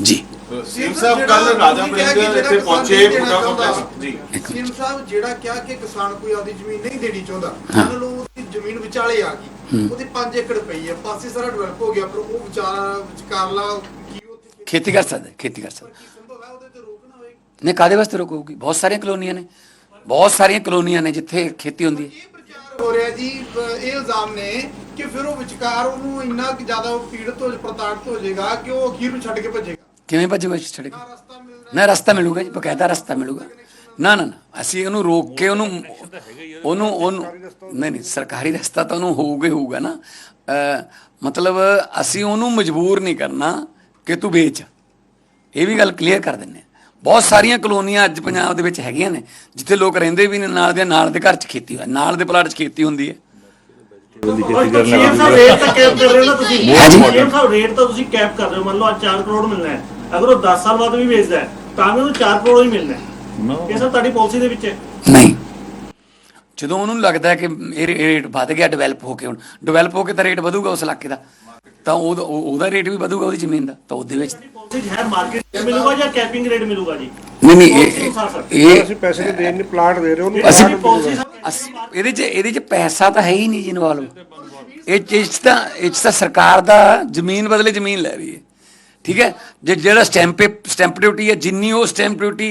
ਜੀ। ਸੀਐਮ ਸਾਹਿਬ ਕੱਲ ਰਾਜਾ ਵੜਿੰਗ ਇੱਥੇ ਪਹੁੰਚੇ ਕੰਪਲੈਕਸ ਜੀ। ਸੀਐਮ ਸਾਹਿਬ ਜਿਹੜਾ ਕਿਹਾ ਕਿ ਕਿਸਾਨ ਕੋਈ ਆਪਦੀ ਜ਼ਮੀਨ ਨਹੀਂ ਦੇਣੀ ਚਾਹੁੰਦਾ। ਉਹਨਾਂ ਨੂੰ ਉਹਦੀ ਜ਼ਮੀਨ ਵਿਚਾਲੇ ਆ ਗਈ ਉਹਦੇ 5 ਏਕੜ ਪਈ ਹੈ ਪਾਸੇ ਸਾਰਾ ਡਿਵੈਲਪ ਹੋ ਗਿਆ ਪਰ ਉਹ ਵਿਚਾਰ ਵਿਚਕਾਰਲਾ ਕੀ ਉੱਥੇ ਖੇਤੀ ਕਰ ਸਕਦਾ ਖੇਤੀ ਕਰ ਸਕਦਾ। ਕੀ ਸੰਭਵ ਹੈ ਉਹਦੇ ਤੇ ਰੋਕਣਾ ਹੋਵੇ? ਨੇ ਕਾਦੇ ਵਾਸਤੇ ਰੋਕੂਗੀ ਬਹੁਤ ਸਾਰੀਆਂ ਕਲੋਨੀਆਂ ਨੇ ਬਹੁਤ ਸਾਰੀਆਂ ਕਲੋਨੀਆਂ ਨੇ ਜਿੱਥੇ ਖੇਤੀ ਹੁੰਦੀ ਹੈ। ਇਹ ਪ੍ਰਚਾਰ ਹੋ ਰਿਹਾ ਜੀ ਇਹ ਇਲਜ਼ਾਮ ਨੇ ਕਿ ਫਿਰ ਉਹ ਵਿਚਕਾਰ ਉਹਨੂੰ ਇੰਨਾ ਕਿ ਜ਼ਿਆਦਾ ਪੀੜਤ ਹੋ ਪ੍ਰਤਾੜਿਤ ਹੋ ਜਾਏਗਾ ਕਿ ਉਹ ਅਖੀਰ ਨੂੰ ਛੱਡ ਕੇ ਭੱਜੇਗਾ। ਕਿਵੇਂ ਭੱਜੂਗਾ ਛੱਡ ਕੇ ਨਾ ਰਸਤਾ ਮਿਲਦਾ ਨਾ ਰਸਤਾ ਮਿਲੂਗਾ ਜੀ ਬਕਾਇਦਾ ਰਸਤਾ ਮਿਲੂਗਾ। ਨਾ ਨਾ ਨਾ ਅਸੀਂ ਉਹਨੂੰ ਰੋਕ ਕੇ ਉਹਨੂੰ ਉਹਨੂੰ ਉਹਨੂੰ ਨਹੀਂ ਨਹੀਂ ਸਰਕਾਰੀ ਰਸਤਾ ਤਾਂ ਉਹਨੂੰ ਹੋਊਗਾ ਹੀ ਹੋਊਗਾ ਨਾ। ਮਤਲਬ ਅਸੀਂ ਉਹਨੂੰ ਮਜਬੂਰ ਨਹੀਂ ਕਰਨਾ ਕਿ ਤੂੰ ਵੇਚ। ਇਹ ਵੀ ਗੱਲ ਕਲੀਅਰ ਕਰ ਦਿੰਨੇ ਹਾਂ। ਬਹੁਤ ਸਾਰੀਆਂ ਕਲੋਨੀਆਂ ਅੱਜ ਪੰਜਾਬ ਦੇ ਵਿੱਚ ਹੈਗੀਆਂ ਨੇ ਜਿੱਥੇ ਲੋਕ ਰਹਿੰਦੇ ਵੀ ਨੇ ਨਾਲ ਦੇ ਨਾਲ ਦੇ ਘਰ 'ਚ ਖੇਤੀ ਹੋਇਆ ਨਾਲ ਦੇ ਪਲਾਟ 'ਚ ਖੇਤੀ ਹੁੰਦੀ ਹੈ। ਸੀਐਮ ਸਾਹਿਬ ਰੇਟ ਤਾਂ ਕੈਪ ਕਰ ਰਹੇ ਹੋ ਨਾ ਤੁਸੀਂ। ਰੇਟ ਤਾਂ ਤੁਸੀਂ ਕੈਪ ਕਰ ਰਹੇ ਹੋ। ਮੰਨ ਲਓ ਅੱਜ 4 ਕਰੋੜ ਮਿਲਣਾ ਹੈ। ਅਗਰ ਉਹ 10 ਸਾਲ ਬਾਅਦ ਵੀ ਵੇਚਦਾ ਹੈ ਤਾਂ ਵੀ ਉਹਨੂੰ 4 ਕਰੋੜ ਹੀ ਮਿਲਣਾ ਹੈ। ਇਹ ਸਭ ਤੁਹਾਡੀ ਪਾਲਿਸੀ ਦੇ ਵਿੱਚ ਹੈ? ਨਹੀਂ। ਜਦੋਂ ਉਹਨੂੰ ਲੱਗਦਾ ਹੈ ਕਿ ਇਹ ਰੇਟ ਵੱਧ ਗਿਆ ਡਿਵੈਲਪ ਹੋ ਕੇ ਹੁਣ ਡਿਵੈਲਪ ਹੋ ਕੇ ਤਾਂ ਰੇਟ ਵਧੂਗਾ ਉਸ ਇਲਾਕੇ ਦਾ। ਤਾਂ ਉਹਦਾ ਉਹ- ਉਹਦਾ ਰੇਟ ਵੀ ਵਧੂਗਾ ਉਹਦੀ ਜ਼ਮੀਨ ਦਾ। ਤਾਂ ਉਹਦੇ ਵਿੱਚ ਹੈ ਮਾਰਕੀਟ ਮਿਲੂਗਾ ਜਾਂ ਕੈਪਿੰਗ ਰੇਟ ਮਿਲੂਗਾ ਜੀ? ਨਹੀਂ ਨਹੀਂ Policy ਇਹ- ਅਨੁਸਾਰ ਸਰ। ਇਹ ਅਸੀਂ ਪੈਸੇ ਦੇ ਦੇਣ ਨਹੀਂ ਪਲਾਟ ਦੇ ਰਹੇ ਉਹਨੂੰ ਇਹ ਅਸੀਂ- ਤੁਹਾਡੀ ਪਾਲਿਸੀ ਸਾਹਿਬ ਅਸ- ਇਹਦੇ 'ਚ ਇਹਦੇ 'ਚ ਪੈਸਾ ਤਾਂ ਹੈ ਹੀ ਨਹੀਂ ਜੀ ਇਨਵੋਲਵ ਇਹ ਚੀਜ਼ ਤਾਂ ਇਹ ਤਾਂ ਸਰਕਾਰ ਦਾ ਜ਼ਮੀਨ ਬਦਲੇ ਜ਼ਮੀਨ ਲੈ ਰਹੀ ਹੈ। ਠੀਕ ਹੈ? ਜੇ ਜਿਹੜਾ ਸਟੈਂਪ ਸਟੈਂਪ ਡਿਊਟੀ ਹੈ ਜਿੰਨੀ ਉਹ ਸਟੈਂਪ ਡਿਊਟੀ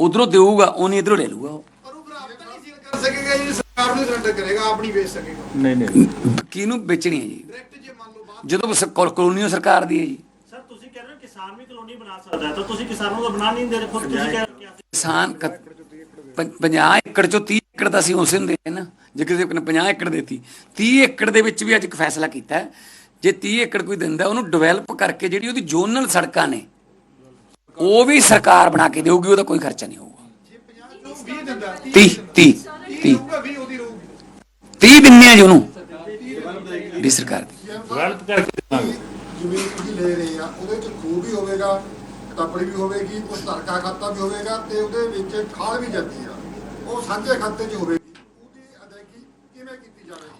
ਉਧਰੋਂ ਦੇਊਗਾ ਉਨੀ ਇਧਰੋਂ ਲੈ ਲੂਗਾ ਉਹ। ਪਰ ਉਹ ਬਰਾਬਰ ਨਹੀਂ ਸੀਲ ਕਰ ਸਕੇਗਾ ਜੀ ਸਰਕਾਰ ਨੂੰ ਸਰੈਂਡਰ ਕਰੇਗਾ ਆਪਣੀ ਵੇਚ ਸਕੇਗਾ ਨਹੀਂ। ਨਹੀਂ ਕਿਹਨੂੰ ਵੇਚਣੀ ਹੈ ਜੀ? ਡਾਇਰੈਕਟ ਜੇ ਮੰਨ ਲਓ ਬਾਅਦ ਜਦੋਂ ਸ- ਕੋ- ਕਲੋਨੀਓ ਸਰਕਾਰ ਦੀ ਹੈ ਜੀ। ਸਰ ਤੁਸੀਂ ਕਹਿ ਰਹੇ ਹੋ ਕਿਸਾਨ ਵੀ ਕਲੋਨੀ ਬਣਾ ਸਕਦਾ ਹੈ ਤਾਂ ਤੁਸੀਂ ਕਿਸਾਨਾਂ ਨੂੰ ਬਣਾ ਨਹੀਂ ਦੇ ਰਹੇ ਖੁਦ ਤੁਸੀਂ ਕਹਿ ਰਹੇ ਹੋ ਕਿ ਕਿਸਾਨ 50 ਏਕੜ ਚੋਂ 30 ਏਕੜ ਤਾਂ ਅਸੀਂ ਉਸੇ ਨੂੰ ਦੇ ਨਾ ਜੇ ਕਿਸੇ ਨੇ 50 ਏਕੜ ਦੇਤੀ। 30 ਏਕੜ ਦੇ ਵਿੱਚ ਵੀ ਅੱਜ ਇੱਕ ਫੈਸਲਾ ਕੀਤਾ ਹੈ, ਜੇ 30 ਏਕੜ ਕੋਈ ਦਿੰਦਾ ਉਹਨੂੰ ਡਿਵੈਲਪ ਕਰਕੇ ਜਿਹੜੀ ਉਹਦੀ ਜ਼ੋਨਲ ਸੜਕਾਂ ਨੇ ਉਹ ਵੀ ਸਰਕਾਰ ਬਣਾ ਕੇ ਦੇਊਗੀ ਉਹਦਾ ਕੋਈ ਖਰਚਾ ਨਹੀਂ ਹੋਊਗਾ। ਜੇ 50 ਤੋਂ 20 ਦਿੰਦਾ 30 30 30 ਰਹੂਗਾ 20 ਉਹਦੀ ਰਹੂਗੀ 30 ਦਿੰਨੇ ਆ ਜੀ ਉਹਨੂੰ ਵੀ ਸਰਕਾਰ ਦੀ। ਜ਼ਮੀਨ ਤੁਸੀਂ ਲੈ ਰਹੇ ਆ ਉਹਦੇ ਵਿੱਚ ਖੂਹ ਵੀ ਹੋਵੇਗਾ ਟੱਪੜੀ ਵੀ ਹੋਵੇਗੀ ਕੁਝ ਧਰਕਾ ਖਾਤਾ ਵੀ ਹੋਵੇਗਾ ਤੇ ਉਹਦੇ ਵਿੱਚ ਖਾਲ ਵੀ ਜਾਂਦੀ ਆ। ਉਹ ਸਾਂਝੇ ਖਾਤੇ 'ਚ ਹੋਵੇਗੀ ਉਹਦੀ ਅਦਾਇਗੀ ਕਿਵੇਂ ਕੀਤੀ ਜਾਵੇਗੀ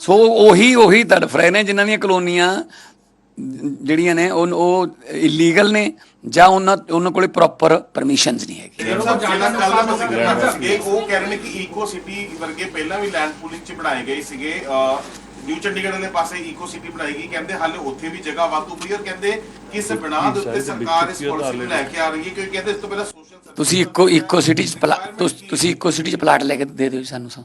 ਸੋ ਉਹੀ ਉਹੀ ਤੜਫ ਰਹੇ ਨੇ ਜਿਨ੍ਹਾਂ ਦੀਆਂ ਕਲੋਨੀਆਂ ਜਿਹੜੀਆਂ ਨੇ ਉਹ ਉਹ ਇਲੀਗਲ ਨੇ ਜਾਂ ਉਹਨਾਂ ਉਹਨਾਂ ਕੋਲੇ ਪ੍ਰੋਪਰ ਪਰਮਿਸ਼ਨਸ ਨਹੀਂ ਹੈਗੀ। ਉਹ ਕਹਿ ਰਹੇ ਨੇ ਕਿ ਈਕੋ ਸਿਟੀ ਵਰਗੇ ਪਹਿਲਾਂ ਵੀ ਲੈਂਡ ਪੂਲਿੰਗ ਚ ਬਣਾਏ ਗਏ ਸੀਗੇ ਨਿਊ ਚੰਡੀਗੜ੍ਹ ਵਾਲੇ ਪਾਸੇ ਈਕੋ ਸਿਟੀ ਬਣਾਈ ਗਈ। ਕਹਿੰਦੇ ਹਾਲੇ ਉੱਥੇ ਵੀ ਜਗ੍ਹਾ ਵਾਧੂ ਪਈ ਔਰ ਕਹਿੰਦੇ ਕਿ ਇਸ ਬਣਾ ਦੇ ਉੱਤੇ ਸਰਕਾਰ ਇਸ ਪਾਲਿਸੀ ਨੂੰ ਲੈ ਕੇ ਆ ਰਹੀ ਹੈ? ਕਿਉਂਕਿ ਕਹਿੰਦੇ ਇਸ ਤੋਂ ਪਹਿਲਾਂ ਸੋਸ਼ਲ ਤੁਸੀਂ ਇੱਕੋ ਇੱਕੋ ਸਿਟੀ ਚ ਤੁਸ- ਇੱਕੋ ਸਿਟੀ ਚ ਪਲਾਟ ਲੈ ਕੇ ਦੇ ਦਿਓ ਸਾਨੂੰ ਸਾ।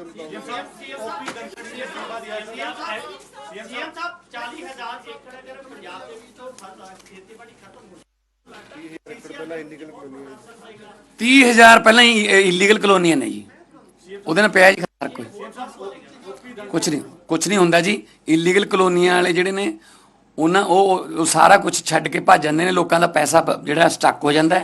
ਸਾਹਿਬ 40000 ਏਕੜ ਅਗਰ ਪੰਜਾਬ ਦੇ ਵਿੱਚ ਤੋਂ ਖੇਤੀਬਾੜੀ ਖਤਮ ਹੋ 30000 ਪਹਿਲਾਂ ਹੀ। ਇਲੀਗਲ ਕਲੋਨੀਆਂ ਨੇ ਜੀ। ਉਹਦੇ ਨਾਲ ਪਿਆ ਜੀ ਫ਼ਰਕ ਕੋਈ ਕੁਝ ਨਹੀਂ ਕੁਝ ਨਹੀਂ ਹੁੰਦਾ ਜੀ। ਇਲੀਗਲ ਕਲੋਨੀਆਂ ਵਾਲੇ ਜਿਹੜੇ ਨੇ ਉਹਨਾਂ ਉਹ ਸਾਰਾ ਕੁਝ ਛੱਡ ਕੇ ਭੱਜ ਜਾਂਦੇ ਨੇ। ਲੋਕਾਂ ਦਾ ਪੈਸਾ ਜਿਹੜਾ ਸਟਕ ਹੋ ਜਾਂਦਾ